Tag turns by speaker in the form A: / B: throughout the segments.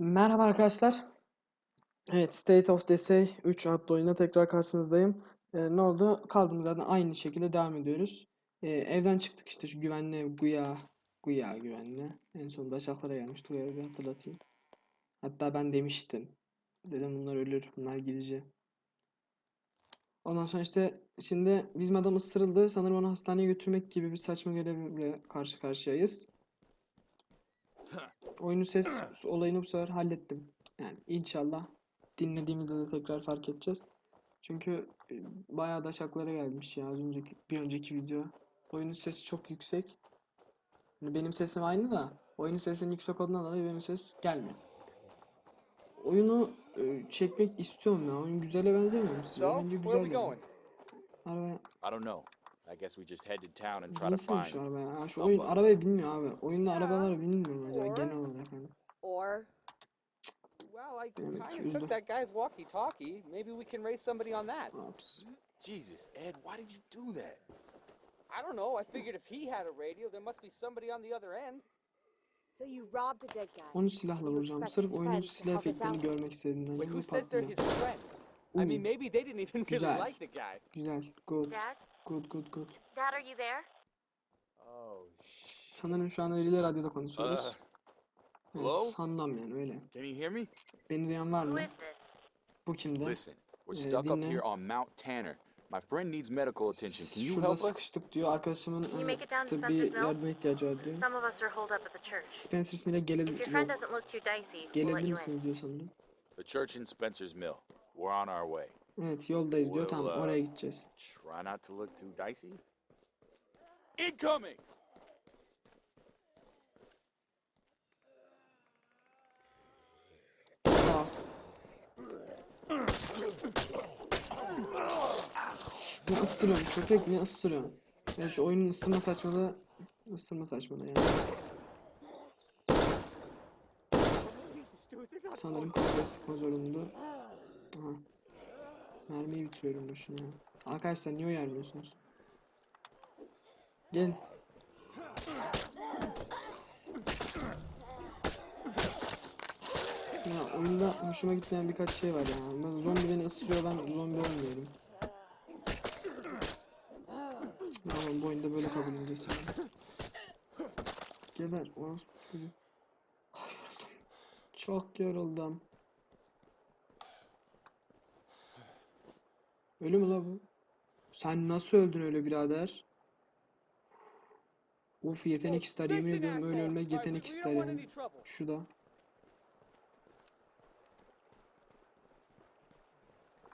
A: Merhaba arkadaşlar. Evet, State of Decay 3 adlı oyuna tekrar karşınızdayım. Ee, ne oldu? Kaldığımız yerden aynı şekilde devam ediyoruz. Ee, evden çıktık işte şu güvenli Guya, Guya güvenli. En son Başaklar'a gelmişti. Bu evi hatırlatayım. Hatta ben demiştim. Dedim bunlar ölür, bunlar gidici. Ondan sonra işte şimdi bizim adam ısırıldı. Sanırım onu hastaneye götürmek gibi bir saçma görevle karşı karşıyayız. Oyunun ses olayını bu sefer hallettim. Yani inşallah dinlediğimizde de tekrar fark edeceğiz. Çünkü e, bayağı da şaklara gelmiş ya az önceki bir önceki video. Oyunun sesi çok yüksek. Yani benim sesim aynı da oyunun sesinin yüksek olduğundan dolayı benim ses gelmiyor. Oyunu e, çekmek istiyorum ya. Oyun güzele benzemiyor mu size?
B: Are
A: güzel yani. Arabaya
C: I don't know. I guess we just head to town and try to
A: Nasıl
C: find
A: araba ya? Şu oyun
C: somebody.
A: arabayı bilmiyor abi. Oyunda
B: Ya.
A: arabalar bilinmiyor
B: Or-
A: genel olarak hani.
B: Or, well, I
A: Damn it,
B: kind of
A: Hilda.
B: took that guy's walkie-talkie. Maybe we can race somebody on that.
A: Ops.
C: Jesus, Ed, why did you do that?
B: I don't know. I figured if he had a radio, there must be somebody on the other end.
D: So you robbed a dead guy.
A: Onu silahla
D: You
A: vuracağım.
D: expect
A: Sırf
D: his
A: oyunun
D: friends to
A: silah
D: help us
A: efektlerini
D: out?
A: görmek istediğimden.
B: But
A: Ve
B: who says they're
A: patlıyor.
B: his friends? I mean,
A: Ooh.
B: maybe they didn't even really
A: Güzel.
B: like the guy.
A: Güzel. Good.
D: Dad?
A: Good good good.
D: Dad, are you there?
C: Oh, shit.
A: Sanırım şu an öyle radyoda
C: Uh,
A: konuşuyoruz. Evet,
C: hello?
A: sanmam yani öyle.
C: can you hear me?
A: Beni duyan var
D: Who
A: mı?
D: is this?
A: Bu kimde?
C: Listen, we're
A: Uh,
C: stuck up
A: dinle.
C: here on Mount Tanner. My friend needs medical attention. Can you
A: Şurada
C: help us?
A: sıkıştık diyor. Arkadaşımın
D: Can you
A: e,
D: make it down to
A: tıbbi
D: Spencer's Mill?
A: yardıma ihtiyacı var diyor.
D: Some of us are holed up at the church.
A: Spencer Smith'e
D: If
A: gelebilir
D: your friend
A: yok.
D: doesn't look too dicey, we'll let
A: Gelebilir misiniz
D: in.
A: diyor sanırım.
C: The church in Spencer's Mill. We're on our way.
A: Evet yoldayız diyor.
C: Well,
A: Tamam
C: uh,
A: oraya gideceğiz.
C: Try not to look too dicey. Incoming!
A: Ne ısırıyorsun köpek ne ısırıyorsun? Yani şu oyunun ısırma saçmalığı ısırma saçmalığı yani. Sanırım kafaya sıkma. Aha. Mermiyi bitiriyorum boşuna. Arkadaşlar niye uyarmıyorsunuz? Gelin. Ya oyunda hoşuma gitmeyen birkaç şey var ya. Ben zombi beni ısırıyor ben zombi olmuyorum. Ama bu oyunda böyle kabul edeceğiz. Geber orospu. Çok yoruldum. Ölü mü la bu? Sen nasıl öldün öyle birader? Of yetenek ister yemin ediyorum öyle ölmek yetenek ister yani. Şurada.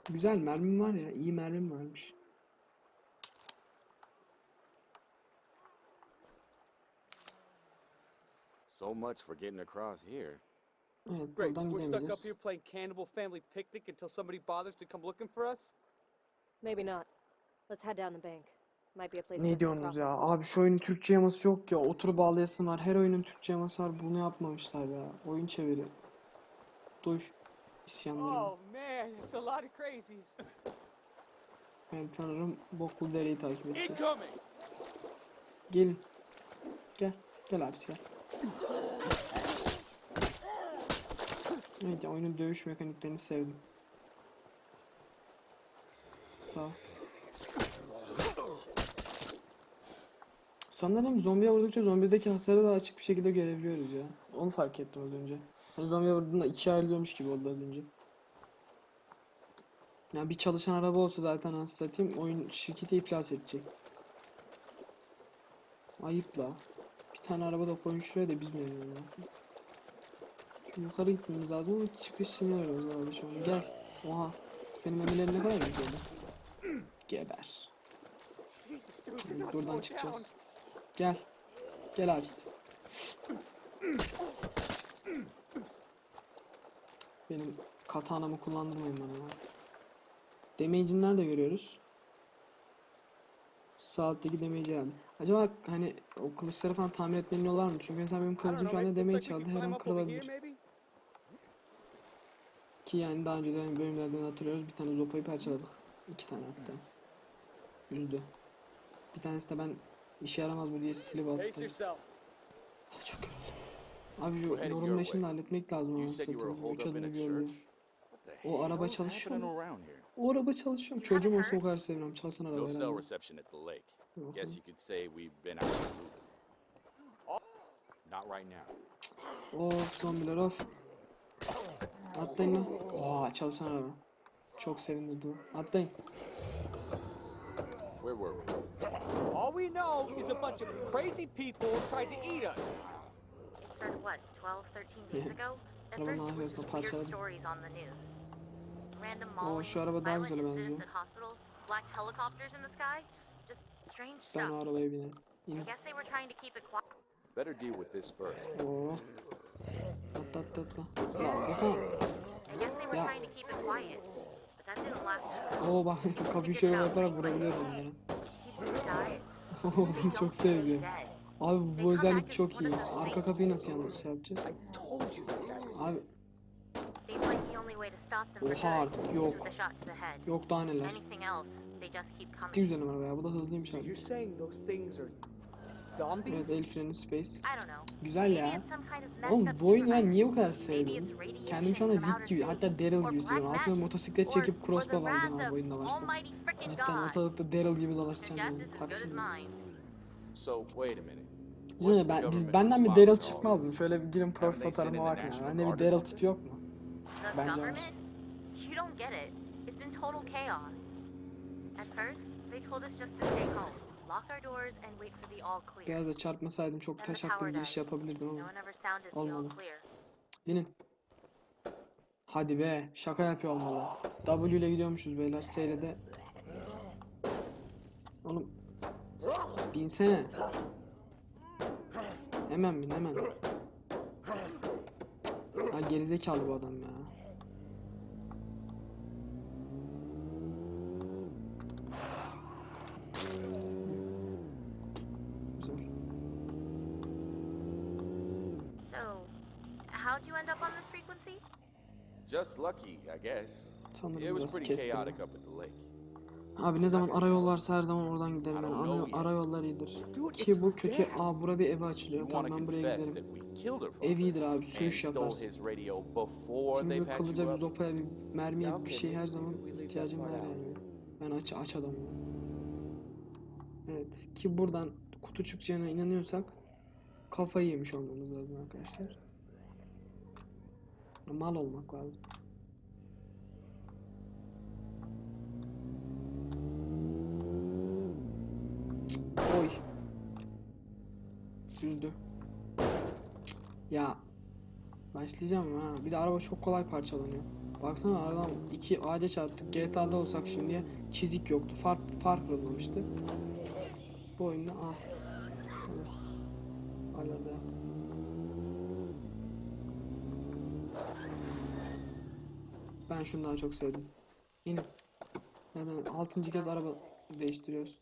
A: Güzel mermim var ya iyi mermim varmış.
C: So much for getting across here.
A: Evet
B: Great, so we're stuck up here playing Cannibal Family Picnic until somebody bothers to come looking for us?
D: Maybe not. Let's head down the bank. Might be a place
A: Ne diyorsunuz ya? Abi şu oyunun Türkçe yaması yok ya. Otur bağlayasın var. Her oyunun Türkçe yaması var. Bunu yapmamışlar ya. Oyun çeviri. Duy. İsyanlarını.
B: Oh, man, it's a lot of crazies.
A: Ben tanırım boklu dereyi takip edeceğiz.
C: Incoming!
A: Gelin. Gel. Gel abisi gel. Evet ya oyunun dövüş mekaniklerini sevdim. Sağ. Sanırım zombiye vurdukça zombideki hasarı da açık bir şekilde görebiliyoruz ya. Onu fark ettim az önce. Hani zombiye vurduğunda ikiye ayrılıyormuş gibi oldu az önce. Ya bir çalışan araba olsa zaten anasını satayım oyun şirketi iflas edecek. Ayıp la. Bir tane araba da koyun şuraya da biz mi ya? Yukarı gitmemiz lazım ama çıkış sinyal arıyoruz herhalde şu an. Gel. Oha. Senin memelerin ne kadar güzel. Geber.
B: Not
A: Buradan çıkacağız. Gel. Gel abisi. Benim katanamı kullandırmayın bana ya. Damage'ini nerede görüyoruz? Sağ alttaki damage'i yani. Acaba hani o kılıçları falan tamir etmenin yolu var mı? Çünkü mesela benim kılıcım şu anda damage çaldı. Her an kırılabilir. Ki yani daha önceden bölümlerden hatırlıyoruz. Bir tane zopayı parçaladık. İki tane hatta. Üzdü. Bir tanesi de ben işe yaramaz bu diye silip attım. Ah, Çok. Abi şu
C: your
A: işini halletmek lazım
C: were
A: satayım. Üç adını
C: the
A: O araba çalışıyor mu? O araba çalışıyor mu? Çocuğum olsa o kadar sevmem. Çalsana
C: No
A: arabayı.
C: cell
A: herhalde.
C: reception at the lake.
A: Dur bakalım.
C: Guess you could say we've been out of the loop. Not right now.
A: Of zombiler of. Atlayın lan. Oha çalışan araba. Çok sevindirdi o. Atlayın.
C: Where were we?
B: All we know is a bunch of crazy people tried to eat us.
E: It started what, 12, 13 days
A: Yeah.
E: ago? At
A: Arabanın
E: first, it was just weird
A: parçaladım.
E: stories on the news. Random
A: Oo,
E: maulings,
A: şu araba daha
E: violent incidents at hospitals, black helicopters in the sky. Just strange
A: Ben o
E: stuff.
A: arabaya binerim.
E: I guess they were trying to keep it quiet.
C: Better deal with this first.
A: Atlasana.
E: I guess they were
A: Yeah.
E: trying to keep it quiet.
A: Oo bak kapıyı şöyle yaparak vurabiliyorum
E: died,
A: Oo çok
E: dead.
A: Abi bu özellik çok iyi. Arka kapıyı nasıl yalnız şey yapacağız? Abi Oha artık yok. Yok daha neler.
E: Anything else, they just keep
A: Ne
E: coming.
A: güzel araba ya. Bu da hızlıymış abi. Evet el freni space.
E: I don't know.
A: Güzel ya. Oğlum bu oyunu ben niye bu kadar sevdim? Kendimi şu anda Zip gibi hatta Daryl gibi
E: black
A: Altıma motosiklet çekip
E: wrath
A: alacağım abi oyunda varsa. Cidden ortalıkta Daryl gibi dolaşacağım yani. Güzel
C: What's the
A: ben, biz, benden bir Daryl çıkmaz mı? Şöyle bir girin profil fotoğrafıma bakın ya.
C: National
A: Bende bir Daryl tipi yok mu? Bence-
E: government? You don't get it. It's been total chaos. At first, they told us just to stay home, lock our doors, and wait for the all clear.
A: Biraz da çarpmasaydım çok taşaklı bir giriş yapabilirdim ama. Olmadı.
E: clear.
A: Binin. Hadi be. Şaka yapıyor olmalı. W ile gidiyormuşuz beyler. Seyrede. Oğlum. Binsene. Hemen bin hemen. Ha gerizekalı bu adam ya. Güzel.
E: So, how'd you end up on this frequency?
C: Just lucky, I guess.
A: Sanırım
C: It was
A: biraz
C: pretty
A: kestim.
C: chaotic up at the lake.
A: Abi ne zaman arayol varsa her zaman oradan giderim ben. Ara, arayollar iyidir. Ki bu kötü. Aa bura bir
C: You
A: açılıyor. Tamam ben buraya giderim. Ev iyidir abi. Sürüş yaparsın. Şimdi bir kılıca bir zopaya bir mermiye bir şey her zaman ihtiyacım var yani. Ben aç aç adamım. Evet ki buradan kutu çıkacağına inanıyorsak kafayı yemiş olmamız lazım arkadaşlar. Mal olmak lazım. Oy. Üzdü. Ya Başlayacağım ha. Bir de araba çok kolay parçalanıyor. Baksana aradan iki ağaca çarptık. GTA'da olsak şimdiye çizik yoktu. Far, far kırılmamıştı. Bu oyunda ah. Ben şunu daha çok sevdim. Yine. Neden? Altıncı kez araba değiştiriyoruz.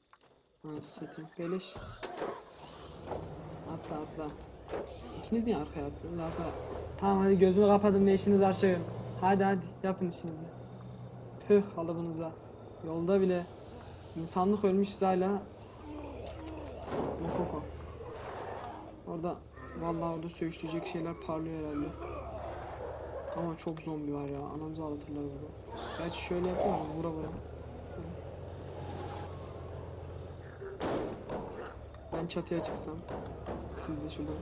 A: Anasını satayım. Beleş. Atla atla. İkiniz niye arkaya atıyorsunuz? Arka... Tamam hadi gözümü kapadım ne işiniz var şey. Hadi hadi yapın işinizi. Püh kalıbınıza. Yolda bile insanlık ölmüşüz hala. Mokoko. Orada vallahi orada söğüşleyecek şeyler parlıyor herhalde. Ama çok zombi var ya. Anamızı ağlatırlar burada. Gerçi şöyle yapalım? Vura vura. Ben çatıya çıksam. Siz de şuradan.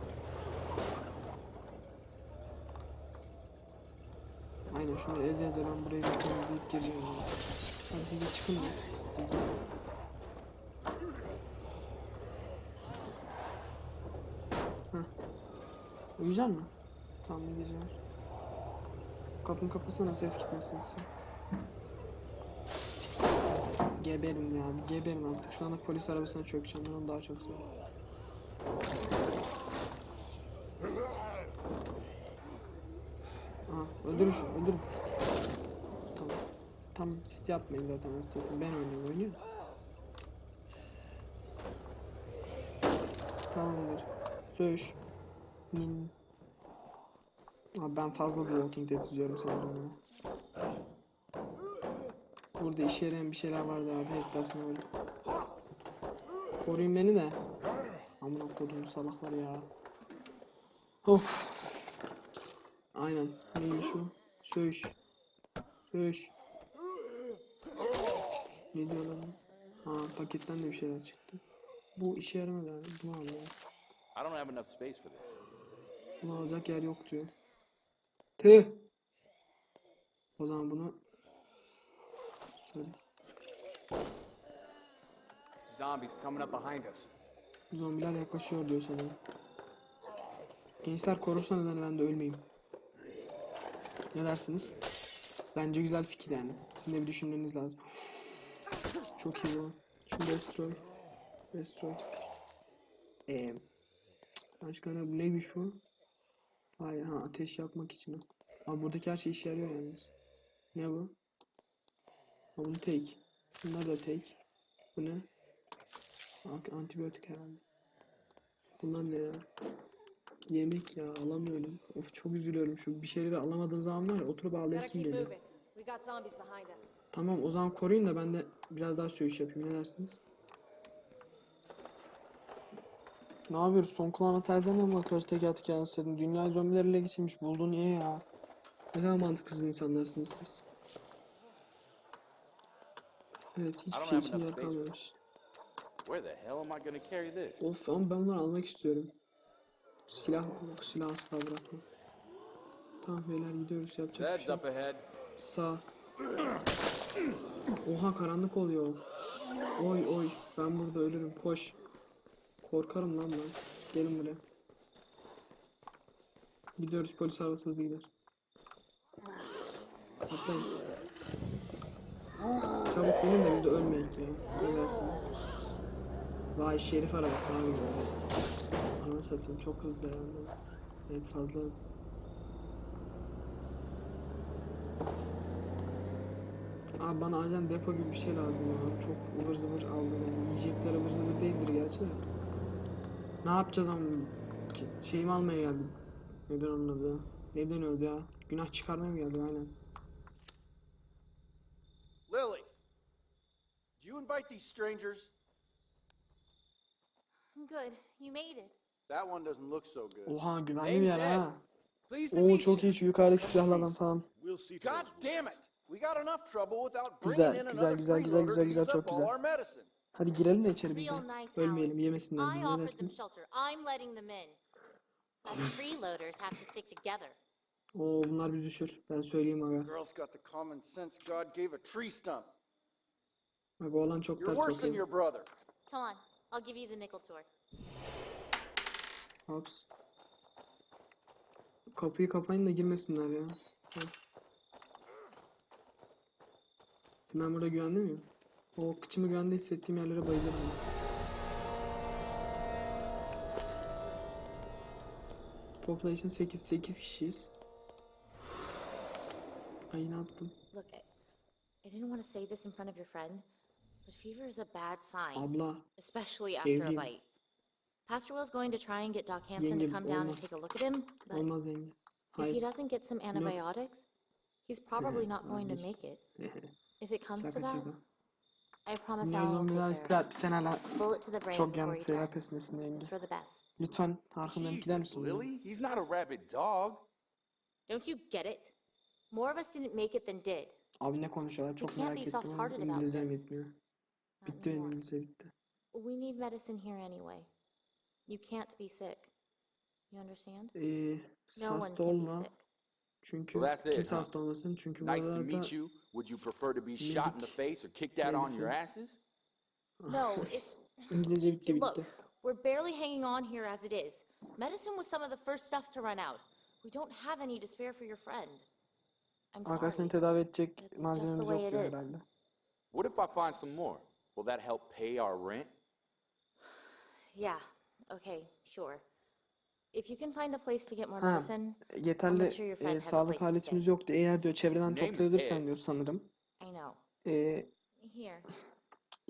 A: Aynen şunu eze eze ben burayı bir temizleyip gireceğim ya. Hadi siz de çıkın Heh. Uyuyacak mı? Tamam ne gece var. Kapını kapasana ses gitmesin size. Geberin ya geberin artık. Şu anda polis arabasına çökeceğim ben onu daha çok seviyorum. Aha öldürün şunu öldürün. Tamam. Tamam siz yapmayın zaten aslında. Ben oynuyorum oynuyorum. Tamamdır. Söğüş. Nin. Abi ben fazla The Walking Dead izliyorum sanırım ya. Burada işe yarayan bir şeyler vardı abi. Hektasına öyle. Koruyun beni de. Amına koduğum salaklar ya. Of. Aynen. Neymiş o? Söğüş. Söğüş. Ne diyor lan? Ha paketten de bir şeyler çıktı. Bu işe yaramadı abi. Bunu al ya.
C: I don't have enough space for this.
A: Bunu alacak yer yok diyor. Tüh. O zaman bunu söyle.
B: Zombies coming up behind us.
A: Zombiler yaklaşıyor diyor sanırım. Gençler korursanız hani ben de ölmeyeyim. Ne dersiniz? Bence güzel fikir yani. Sizin de bir düşünmeniz lazım. Çok iyi bu. Şu destroy. Destroy. Eee. Başka ne? Neymiş bu? Hayır ha ateş yakmak için o. Abi buradaki her şey işe yarıyor yalnız. Ne bu? Ha bunu take. Bunlar da take. Bu ne? Antibiyotik herhalde. Bunlar ne ya? Yemek ya alamıyorum. Of çok üzülüyorum şu bir şeyleri alamadığım zaman var ya oturup ağlayasım geliyor. Tamam o zaman koruyun da ben de biraz daha söğüş yapayım ne dersiniz? Ne yapıyoruz? Son kulağına telden mi bakıyoruz teker teker anasını? Dünya zombilerle geçirmiş. Buldu niye ya? Ne kadar mantıksız insanlarsınız siz. Evet hiçbir şey için yer kalmamış. Of ama ben bunu almak istiyorum. Silah yok, silah asla bırakma. Tamam beyler gidiyoruz yapacak bir şey. Sağ. Oha karanlık oluyor. Oy oy ben burada ölürüm koş. Korkarım lan ben. Gelin buraya. Gidiyoruz polis arabası hızlı gider. Atlayın. Çabuk gelin de biz de ölmeyek ya. Ne dersiniz? Vay şerif arabası abi böyle. Ananı satayım çok hızlı ya. Evet fazla hızlı. Abi bana ajan depo gibi bir şey lazım ya. Çok ıvır zıvır aldım. Yani yiyecekler ıvır zıvır değildir gerçi de. Ne yapacağız ama? Şeyimi almaya geldim. Neden onun adı? Neden öldü ya? Günah çıkarmaya mı geldim aynen.
F: Lily, did you invite these strangers?
E: Good. You made it.
F: That one doesn't look so good.
A: Oha güvenli bir yer ha. Oo çok iyi şu yukarıdaki silahlardan falan.
F: We'll see. God damn it! We got enough trouble without
A: Güzel,
F: bringing in
A: güzel,
F: another
A: güzel, güzel, güzel, güzel,
F: use
A: çok güzel. Hadi girelim de içeri biz de. Ölmeyelim yemesinler bizi ne dersiniz? Oo bunlar bizi düşür. Ben söyleyeyim aga.
F: Girl's got the common sense God gave a tree stump.
A: Bak oğlan çok
F: You're
A: ters
F: worse than
A: bakıyor.
F: your brother.
E: Come on. I'll give you the nickel tour.
A: Hops. Kapıyı kapayın da girmesinler ya. Ben burada güvende miyim? O kıçımı güvende hissettiğim yerlere bayılırım. Population 8, 8 kişiyiz. Ay ne yaptım?
E: Look, I, didn't want to say this in front of your friend, but fever is a bad sign,
A: Abla,
E: especially after a bite. Pastor Will's going to try and get Doc Hanson to come down and take a look at him, but
A: olmaz yenge.
E: if he doesn't get some antibiotics, he's probably not going to make it. If it comes to that,
A: şaka.
E: I promise
A: Dünya
E: Alan will
A: zombiler
E: take care of
A: sen.
E: Bullet to the brain
A: çok
E: before
A: yanlış
E: he
A: şeyler
E: dies.
A: peşindesin yenge.
E: It's for the best.
A: Lütfen arkamdan gider
C: Jesus,
A: misin?
C: Lily? He's not a rabid dog.
E: Don't you get it? More of us didn't make it than did.
A: Abi ne konuşuyorlar çok
E: can't
A: merak
E: be
A: ettim ama
E: soft-hearted about
A: İngilizcem
E: this.
A: yetmiyor.
E: Not
A: Bitti benim
E: anymore.
A: İngilizce bitti.
E: We need medicine here anyway. You can't be sick. You understand?
A: Ee,
E: No one
A: hasta
E: can be
A: olma.
E: sick.
A: Çünkü
C: So that's it,
A: kimse
C: huh?
A: hasta olmasın. Çünkü
C: Nice to meet you. Would you prefer to be shot in the face or kicked out on your asses? Ah.
E: No, it's.
A: İngilizce bitti
E: Look, we're barely hanging on here as it is. Medicine was some of the first stuff to run out. We don't have any to spare for your friend. I'm
A: Arkasını
E: sorry.
A: tedavi edecek
E: It's just the
A: malzememiz
E: way
A: yok diyor herhalde.
C: What if I find some more? Will that help pay our rent?
E: Yeah, okay, sure. If you can find a place to get more
A: Ha,
E: medicine,
A: Yeterli
E: sure your friend
A: e,
E: has a
A: sağlık
E: place to
A: aletimiz
E: stay.
A: yoktu. Eğer diyor çevreden
C: name is
A: toplayabilirsen
C: Ed.
A: diyor sanırım.
E: I know.
A: E,
E: Here,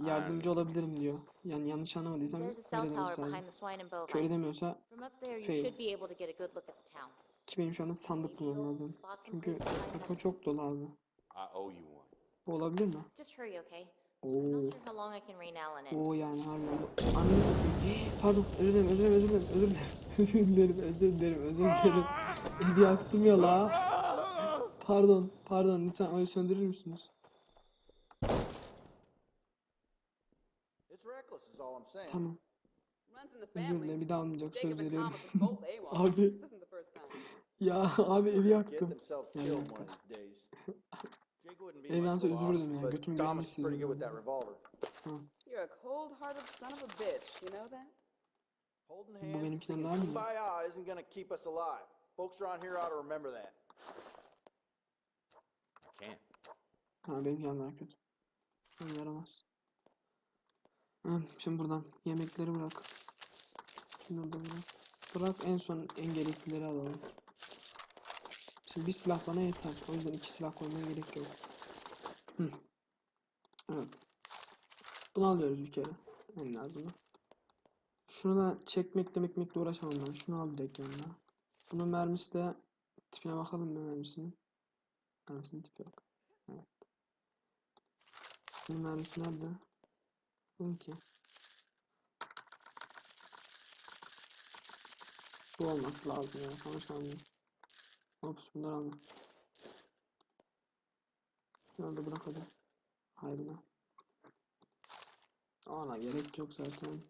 A: yardımcı olabilirim diyor. Yani yanlış anlamadıysam
E: there's a
A: öyle
E: cell
A: demesi
E: tower
A: lazım.
E: behind the swine and bovine.
A: Köylü demiyorsa
E: From up there, you
A: fail.
E: should be able to get a good look at the town.
A: ki benim şu anda sandık bulmam lazım. Çünkü depo çok dolu abi.
C: I owe you one.
A: Bu olabilir mi?
E: Just hurry, okay? I'm
A: Oo.
E: not sure how long I can rein Alan in.
A: Oo yani harbiden. Satayım. Pardon özür dilerim özür dilerim özür dilerim. Özür dilerim özür dilerim özür dilerim. Evi yaktım ya la. Pardon, pardon. Lütfen öyle söndürür müsünüz? Tamam. Dilerim bir daha almayacak söz veriyorum. Abi. Ya abi evi yaktım.
F: themselves
A: Yeah,
F: killed
A: yeah.
F: one of these days. Jake wouldn't be
A: Ev
F: much
A: yansa
F: of a
A: üzülürdüm ya,
F: but
A: götümü
F: Thomas is
A: görmesi
F: pretty good with that revolver.
G: You're a cold-hearted son of a bitch. You know that?
F: Holding
A: Bu
F: hands and? Kumbaya isn't gonna keep us alive. Folks around here ought to remember that.
C: Can't.
A: Ha benim yanlar kötü. Bana yaramaz. Ha, şimdi buradan yemekleri bırak. Da bırak. Bırak en son en gereklileri alalım. Şimdi bir silah bana yeter. O yüzden iki silah koymaya gerek yok. Hı. Evet. Bunu alıyoruz bir kere. En lazımı. Şunu da çekmekle mekmekle uğraşamam ben. Şunu al direkt yanına. Bunun mermisi de tipine bakalım mı mermisinin. Mermisinin tipi yok. Evet. Bunun mermisi nerede? Bununki. Bu olması lazım ya. Sanırsam. Ops bunları alma. Şunları da bırak hadi. Hayrına. Ana gerek yok zaten.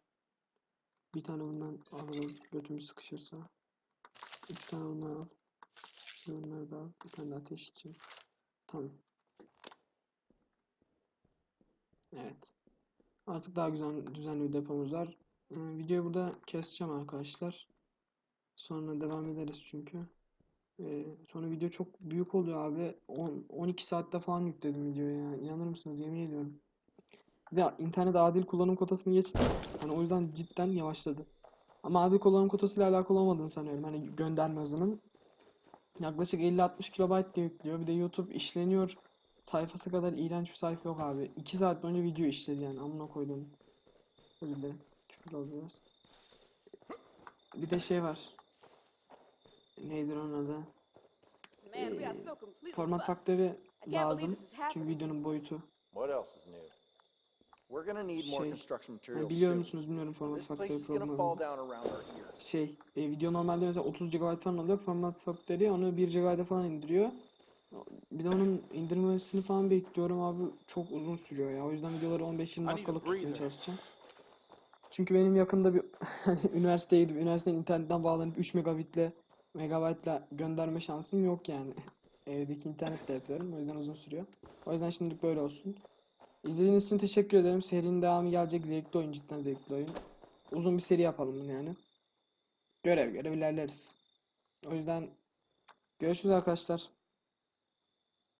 A: Bir tane bundan alalım. Götümüz sıkışırsa. Üç tane bundan al. Bunları da al. Bir tane de ateş için. Tamam. Evet. Artık daha güzel düzenli bir depomuz var. Ee, videoyu burada keseceğim arkadaşlar. Sonra devam ederiz çünkü. Ee, sonra video çok büyük oluyor abi. 10 12 saatte falan yükledim videoyu ya. İnanır mısınız? Yemin ediyorum. De internet adil kullanım kotasını geçti. Hani o yüzden cidden yavaşladı. Ama adil kullanım kotasıyla alakalı olmadığını sanıyorum. Hani gönderme hızının. Yaklaşık 50-60 KB diye yüklüyor. Bir de YouTube işleniyor sayfası kadar iğrenç bir sayfa yok abi. 2 saat boyunca video işledi yani. Amına koydum. Özür dilerim. Küfür oldu biraz. Bir de şey var. Neydi onun adı?
G: Completely
A: Format faktörü lazım. Çünkü videonun boyutu.
F: What else is new? We're gonna need more
A: Şey,
F: construction
A: Yani
F: materials
A: biliyor
F: soon.
A: musunuz bilmiyorum format faktörü
F: ears.
A: Şey, e, video normalde mesela 30 GB falan alıyor. Format faktörü onu 1 GB'da falan indiriyor. Bir de onun indirmesini falan bekliyorum abi. Çok uzun sürüyor ya. O yüzden videoları 15-20
C: I need a
A: dakikalık tutmaya çalışacağım. Çünkü benim yakında bir hani üniversiteye gidip üniversitenin internetten bağlanıp 3 megabitle megabaytla gönderme şansım yok yani. Evdeki internetle yapıyorum. O yüzden uzun sürüyor. O yüzden şimdilik böyle olsun. İzlediğiniz için teşekkür ederim. Serinin devamı gelecek. Zevkli oyun. Cidden zevkli oyun. Uzun bir seri yapalım bunu yani. Görev görev ilerleriz. O yüzden görüşürüz arkadaşlar.